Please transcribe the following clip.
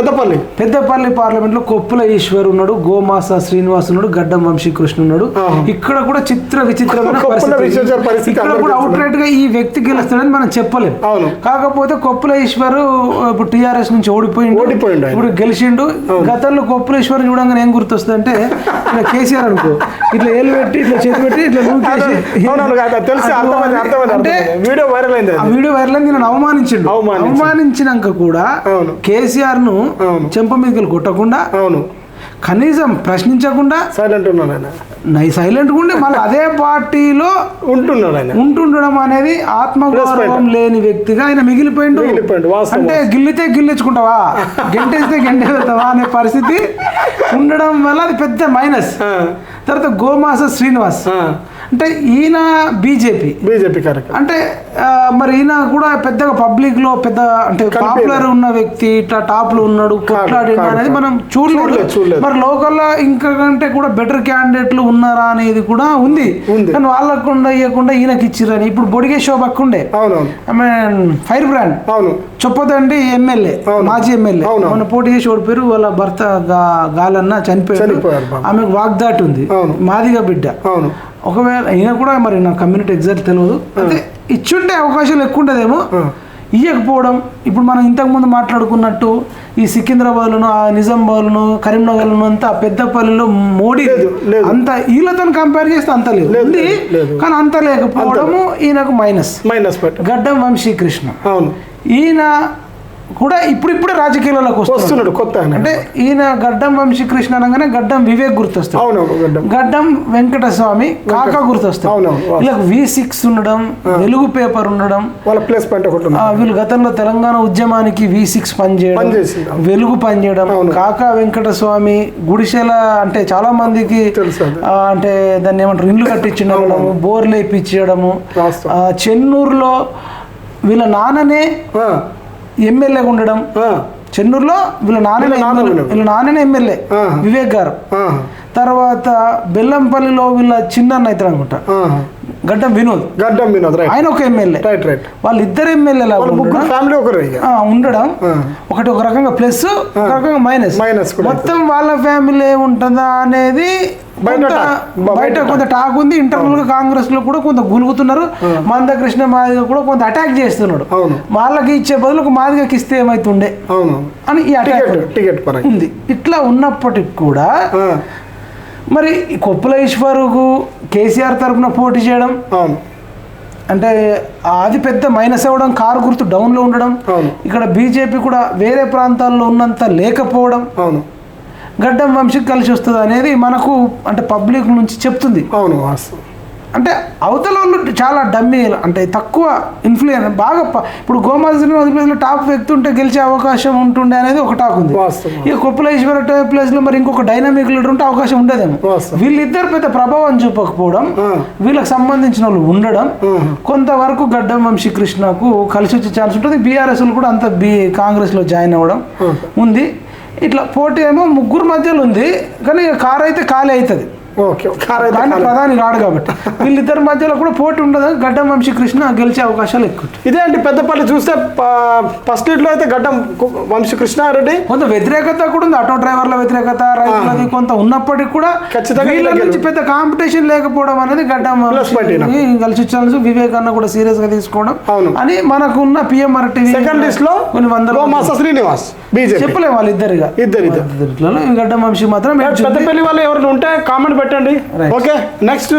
పెద్దపల్లి పెద్దపల్లి పార్లమెంట్లో కొప్పుల ఈశ్వర్ ఉన్నాడు గోమాస శ్రీనివాస్ ఉన్నాడు గడ్డం వంశీకృష్ణ ఉన్నాడు. ఇక్కడ కూడా చిత్ర విచిత్రమైన పరిస్థితి. ఇక్కడ కూడా. అవుట్ రైట్గా ఈ వ్యక్తి గెలుస్తాడని మనం చెప్పలేం అవును. కాకపోతే కొప్పుల ఈశ్వర్ ఇప్పుడు టిఆర్ఎస్ నుంచి ఓడిపోయిండు ఓడిపోయిండు. ఇప్పుడు గెలిచిండు గతంలో కొప్పుల ఈశ్వర్ చూడంగానే ఏం గుర్తొస్తుంది అంటే ఇట్లా కేసీఆర్ అనుకో ఇట్లా ఏలు పెట్టి ఇట్లా చేతి పెట్టి ఇట్లా అటు. వీడియో వైరల్ అయింది. వీడియో వైరల్ అయింది నేను అవమానించిండు. అవమానించినాక కూడా. కేసీఆర్ను. చెంప మీదకి కొట్టకుండా అవును. కనీసం ప్రశ్నించకుండా సైలెంట్ ఉన్నాడు ఆయన. నై సైలెంట్ ఉండి మళ్ళీ అదే పార్టీలో ఉంటున్నాడు ఆయన. ఉంటుండడం అనేది ఆత్మగౌరవం లేని వ్యక్తిగా ఆయన మిగిలిపోయిండు. అంటే గిల్లితే గిల్లించుకుంటావా? గెంటేస్తే గెంటేస్తావా అనే పరిస్థితి ఉండడం వల్ల అది పెద్ద మైనస్ తర్వాత గోమాస శ్రీనివాస్. అంటే ఈయన బీజేపీ బీజేపీ కార్యక్రమం అంటే మరి ఈయన కూడా పెద్దగా పబ్లిక్లో పెద్ద అంటే. పాపులర్ ఉన్న వ్యక్తి ఇట్లా టాప్లో ఉన్నాడు అనేది. మనం చూడలేదు. మరి లోకల్ ఇంకా కంటే కూడా బెటర్ క్యాండిడేట్లు ఉన్నారా అనేది కూడా ఉంది. కానీ వాళ్ళకుండా ఇవ్వకుండా ఈయనకి ఇచ్చిరని ఇప్పుడు బొడిగే ఉండే అవునవును ఐ మీన్ ఫైర్ బ్రాండ్ అవును చొప్పదండి ఎమ్మెల్యే. మాజీ ఎమ్మెల్యే. మన పోటీ చేసి ఓడిపోయారు వాళ్ళ భర్త గాలన్న చనిపోయారు. ఆమెకు వాగ్దాటి ఉంది. మాదిగా బిడ్డ అవును ఒకవేళ ఈయన కూడా మరి నా కమ్యూనిటీ ఎగ్జాక్ట్ తెలియదు అంటే ఇచ్చుంటే అవకాశాలు ఎక్కువ ఉండదేమో. ఆ. ఇయ్యకపోవడం ఇప్పుడు మనం ఇంతకుముందు మాట్లాడుకున్నట్టు ఈ సికింద్రాబాద్లను ఆ నిజామాబాద్లను కరీంనగర్లను అంతా పెద్దపల్లిలో మోడీ. అంత వీళ్ళతో కంపేర్ చేస్తే అంత లేదు. కానీ అంత లేకపోవడము ఈయనకు మైనస్ మైనస్ గడ్డం వంశీకృష్ణ అవును. ఈయన కూడా ఇప్పుడిప్పుడే రాజకీయాల్లోకి వస్తున్నాడు. వస్తున్నాడు కొత్త అంటే ఈయన గడ్డం వంశీకృష్ణ అనగానే గడ్డం వివేక్ గుర్తొస్తాడు. అవునవును గడ్డం. వెంకటస్వామి కాకా గుర్తొస్తాడు. వీళ్ళకి వి సిక్స్ ఉండడం వెలుగు పేపర్ ఉండడం వాళ్ళ ప్లేస్ పాయింట్ ఒకటి వీళ్ళు గతంలో తెలంగాణ ఉద్యమానికి వి సిక్స్ పనిచేయడం. వెలుగు పనిచేయడం అవును. కాకా వెంకటస్వామి గుడిసెల అంటే చాలా మందికి అంటే దాన్ని ఏమంటారు ఇండ్లు కట్టించడము బోర్లు వేయించడము. చెన్నూరులో వీళ్ళ నాన్ననే ఎమ్మెల్యేగా ఉండడం. చెన్నూరులో వీళ్ళ నాన్ననే వీళ్ళ నాన్న ఎమ్మెల్యే-. వివేక్ గారు. తర్వాత బెల్లంపల్లిలో వీళ్ళ చిన్న అవుతారు అనుకుంటా. గడ్డం వినోద్. గడ్డం వినోద్ రైట్ ఆయన ఒక ఎమ్మెల్యే రైట్ రైట్ వాళ్ళిద్దరు ఎమ్మెల్యేలా వాళ్ళ ముగ్గురు ఫ్యామిలీ ఒకరు ఉండడం. ఒకటి ఒక రకంగా ప్లస్ ఒక రకంగా మైనస్. కూడా మొత్తం వాళ్ళ ఫ్యామిలీ ఉంటుందా అనేది బయట బయట కొంత టాక్ ఉంది. ఇంటర్నల్గా కాంగ్రెస్లో కూడా కొంత గులుగుతున్నారు. మందకృష్ణ మాదిగ కూడా కొంత అటాక్ చేస్తున్నాడు. అవును. వాళ్ళకి ఇచ్చే బదులు ఒక మాదిగకి ఇస్తే ఏమైతుండే? అవును. అని ఈ అటాక్ టికెట్ ఉంది. ఇట్లా ఉన్నప్పటికి కూడా మరి కొప్పుల ఈశ్వరుకు కేసీఆర్ తరపున పోటీ చేయడం అవును. అంటే అది పెద్ద మైనస్ అవ్వడం కారు గుర్తు డౌన్లో ఉండడం అవును. ఇక్కడ బీజేపీ కూడా వేరే ప్రాంతాల్లో ఉన్నంత లేకపోవడం అవును. గడ్డం వంశీకి కలిసి వస్తుంది అనేది మనకు అంటే పబ్లిక్ నుంచి చెప్తుంది. అవును వాస్తవం. అంటే అవతల వాళ్ళు చాలా డమ్మీ అంటే తక్కువ ఇన్ఫ్లుయెన్స్ బాగా ఇప్పుడు గోమాజిని వదిలిపేసిన టాప్ వ్యక్తి ఉంటే గెలిచే అవకాశం ఉంటుండే అనేది ఒక టాక్ ఉంది ఇక కుప్పలేశ్వర ప్లేస్లో మరి ఇంకొక డైనామిక్ లీడర్ ఉంటే అవకాశం ఉండేదేమో. వీళ్ళిద్దరు పెద్ద ప్రభావం చూపకపోవడం. వీళ్ళకి సంబంధించిన వాళ్ళు ఉండడం. కొంతవరకు గడ్డం వంశీకృష్ణకు కలిసి వచ్చే ఛాన్స్ ఉంటుంది బీఆర్ఎస్ కూడా అంత బీ కాంగ్రెస్లో జాయిన్ అవ్వడం. ఉంది ఇట్లా పోటీ ఏమో ముగ్గురు మధ్యలో ఉంది కానీ ఇక కారు అయితే ఖాళీ అవుతుంది ప్రధాని కాడు కాబట్టి. వీళ్ళిద్దరి మధ్యలో కూడా పోటీ ఉండదు. గడ్డం వంశీకృష్ణ గెలిచే అవకాశాలు ఎక్కువ ఇదే అండి పెద్దపల్లి చూస్తే ఫస్ట్ లీడ్లో అయితే గడ్డం వంశీ కృష్ణారెడ్డి. కొంత వ్యతిరేకత కూడా ఉంది. ఆటో డ్రైవర్ల వ్యతిరేకత రైతులది కొంత ఉన్నప్పటికీ కూడా ఖచ్చితంగా వీళ్ళ నుంచి పెద్ద కాంపిటీషన్ లేకపోవడం అనేది గడ్డం కలిసి ఛాన్స్ వివేక్ అన్న కూడా సీరియస్గా తీసుకోవడం. అవును. అని మనకున్న పిఎంఆర్ టీవీ సెకండ్ లిస్ట్లో కొన్ని వందల శ్రీనివాస్ చెప్పలేము వాళ్ళు ఇద్దరుగా ఇద్దరు ఇద్దరు గడ్డం వంశీ మాత్రం. పెద్దపల్లి వాళ్ళు ఎవరైనా ఉంటే కామెంట్ పెట్టండి. Okay next